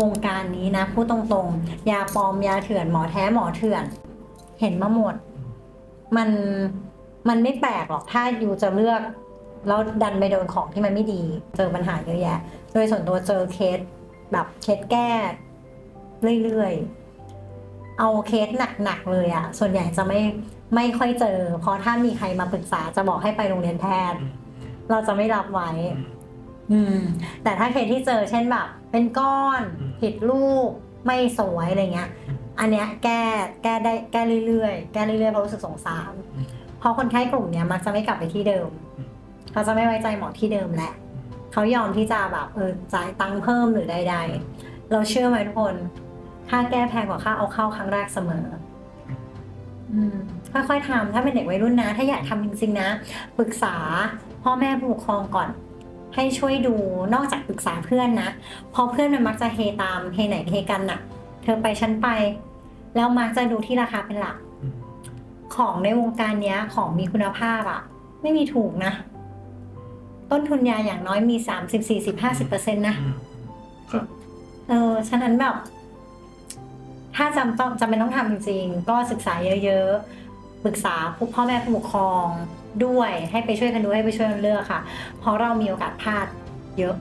วงการนี้นะพูดตรงๆ ยาปลอมยาเถื่อนหมอแท้หมอเถื่อน เห็นมาหมด มันมันไม่แปลกหรอกถ้ายูจะเลือกแล้วดันไปโดนของที่มันไม่ดี เจอปัญหาเยอะแยะ โดยส่วนตัวเจอเคสแบบเคสแก้เรื่อยๆ เอาเคสหนักๆเลยอะส่วนใหญ่จะไม่ไม่ค่อยเจอ เพราะถ้ามีใครมาปรึกษาจะบอกให้ไปโรงเรียนแพทย์ เราจะไม่รับไว้ อืมแต่ถ้าเคสที่เจอเช่นแบบ เป็นก้อนอืม ผิดรูปไม่สวยอะไรเงี้ย อันเนี้ยแก้แก้ได้แก้เรื่อยๆ แก้เรื่อยๆเพราะรู้สึกสงสาร อืม เพราะคนไข้กลุ่มเนี้ยมักจะไม่กลับไปที่เดิม อืม เขาจะไม่ไว้ใจหมอที่เดิมแหละเขายอมที่จะแบบเออจ่ายตังค์เพิ่มหรือใดๆ เราเชื่อไหมทุกคน ค่าแก้แพงกว่าค่าเอาเข้าครั้งแรกเสมอ อืมค่อยๆทำถ้าเป็นเด็กวัยรุ่นนะ ถ้าอยากทำจริงๆนะ ปรึกษาพ่อแม่ผู้ปกครองก่อน ให้ช่วยดูนอกจากปรึกษาเพื่อนนะเพอเพื่อนมันมักจะเฮตามเฮไหนเฮกันน่ะ เธอไปฉันไป แล้วมักจะดูที่ราคาเป็นหลัก ของในวงการเนี้ยของมีคุณภาพอะไม่มีถูกนะ ต้นทุนยาอย่างน้อยมีสามสิบสี่สิบห้าสิบเปอร์เซ็นต์นะอืมครับเออฉะนั้นแบบ ถ้าจำต้องจำเป็นต้องทำจริงๆ ก็ศึกษาเยอะๆ ปรึกษาผู้พ่อแม่ผู้ปกครองด้วยให้ไปช่วยกันดูให้ไปช่วยกันเลือกค่ะ เพราะเรามีโอกาสพลาดเยอะ